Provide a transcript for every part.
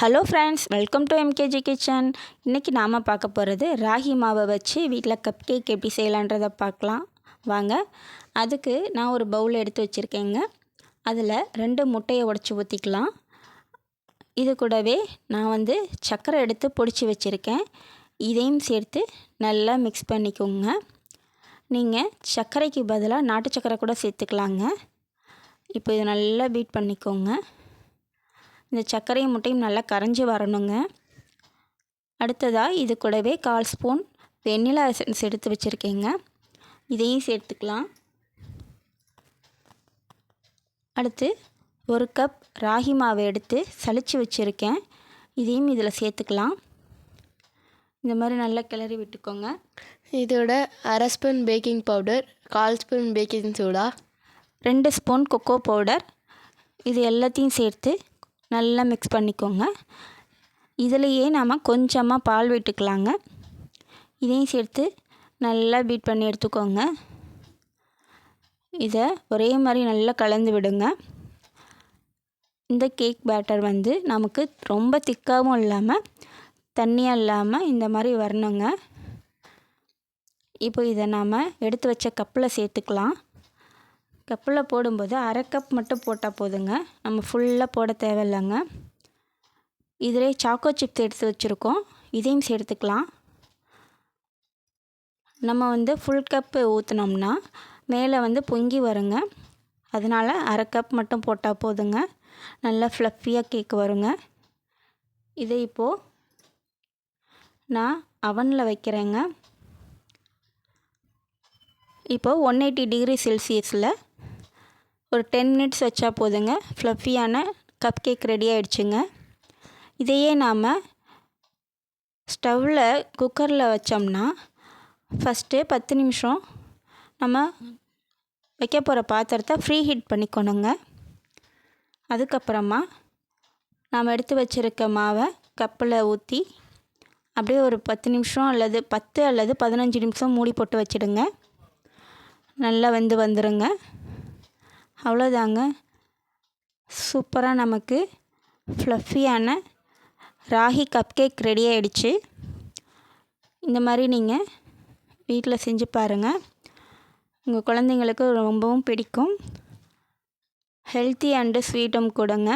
Hello friends welcome to MKG kitchen இன்றைக்கி நாம் பார்க்க போகிறது ராகி மாவை வச்சு வீட்டில் கப் கேக் எப்படி செய்யலான்றதை பார்க்கலாம். வாங்க அதுக்கு நான் ஒரு பவுல் எடுத்து வச்சுருக்கேங்க. அதில் ரெண்டு முட்டையை உடச்சி ஊற்றிக்கலாம் இது கூடவே நான் வந்து சர்க்கரை எடுத்து பொடிச்சு வச்சுருக்கேன். இதையும் சேர்த்து நல்லா மிக்ஸ் பண்ணிக்கோங்க. நீங்கள் சர்க்கரைக்கு பதிலாக நாட்டு சர்க்கரை கூட சேர்த்துக்கலாங்க. இப்போ இது நல்லா பீட் பண்ணிக்கோங்க. இந்த சர்க்கரையும் முட்டையும் நல்லா கரைஞ்சி வரணுங்க. அடுத்ததாக இது கூடவே கால் ஸ்பூன் வெண்ணிலா எசன்ஸ் எடுத்து வச்சுருக்கேங்க. இதையும் சேர்த்துக்கலாம். அடுத்து ஒரு கப் ராகி மாவை எடுத்து சளிச்சு வச்சுருக்கேன். இதையும் இதில் சேர்த்துக்கலாம். இந்த மாதிரி நல்லா கிளறி விட்டுக்கோங்க. இதோட அரை ஸ்பூன் பேக்கிங் பவுடர் கால் ஸ்பூன் பேக்கிங் சோடா. ரெண்டு ஸ்பூன் கொக்கோ பவுடர். இது எல்லாத்தையும் சேர்த்து நல்லா மிக்ஸ் பண்ணிக்கோங்க. இதிலையே நாம் கொஞ்சமாக பால் விட்டுக்கலாங்க. இதையும் சேர்த்து நல்லா பீட் பண்ணி எடுத்துக்கோங்க. இதை ஒரே மாதிரி நல்லா கலந்து விடுங்க. இந்த கேக் பேட்டர் வந்து நமக்கு ரொம்ப திக்காகவும் இல்லாமல் தண்ணியாக இல்லாமல் இந்த மாதிரி வரணுங்க. இப்போ இதை நாம் எடுத்து வச்ச கப்பில் சேர்த்துக்கலாம். கப்பில் போடும்போது அரை கப் மட்டும் போட்டால் போதுங்க. நம்ம ஃபுல்லாக போட தேவையில்லைங்க. இதிலே சாக்கோ சிப்ஸ் எடுத்து வச்சுருக்கோம். இதையும் சேர்த்துக்கலாம். நம்ம வந்து ஃபுல் கப்பு ஊற்றினோம்னா மேலே வந்து பொங்கி வருங்க. அதனால் அரை கப் மட்டும் போட்டால் போதுங்க. நல்லா ஃப்ளஃபியாக கேக் வருங்க. இதை இப்போது நான் அவனில் வைக்கிறேங்க. இப்போது ஒன் எயிட்டி டிகிரி செல்சியஸில் ஒரு டென் மினிட்ஸ் வச்சா போதுங்க. ஃப்ளஃபியான கப் கேக் ரெடி ஆகிடுச்சுங்க இதையே நாம் ஸ்டவ்வில் குக்கரில் வச்சோம்னா ஃபஸ்ட்டு பத்து நிமிஷம் நம்ம வைக்க போகிற பாத்திரத்தை ஃப்ரீ ஹீட் பண்ணிக்கணுங்க. அதுக்கப்புறமா நாம் எடுத்து வச்சுருக்க மாவை கப்பில் ஊற்றி அப்படியே ஒரு பத்து நிமிஷம் அல்லது பத்து அல்லது பதினஞ்சு நிமிஷம் மூடி போட்டு வச்சுடுங்க. நல்லா வெந்து வந்துடுங்க அவ்வளோதாங்க. சூப்பராக நமக்கு ஃப்ளஃபியான ராகி கப் கேக் ரெடி ஆகிடுச்சு இந்த மாதிரி நீங்கள் வீட்டில் செஞ்சு பாருங்கள் உங்கள் குழந்தைங்களுக்கு ரொம்பவும் பிடிக்கும். ஹெல்த்தி அண்டு ஸ்வீட்டும் கொடுங்க.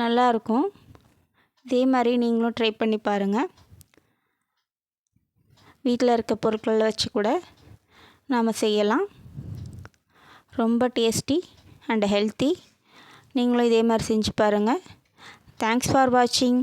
நல்லாயிருக்கும் இதே மாதிரி நீங்களும் ட்ரை பண்ணி பாருங்கள் வீட்டில் இருக்க பொருட்களை வச்சு கூட நாம் செய்யலாம். ரொம்ப டேஸ்டி அண்ட் ஹெல்த்தி. நீங்களும் இதே மாதிரி செஞ்சு பாருங்கள் தேங்க்ஸ் ஃபார் வாட்சிங்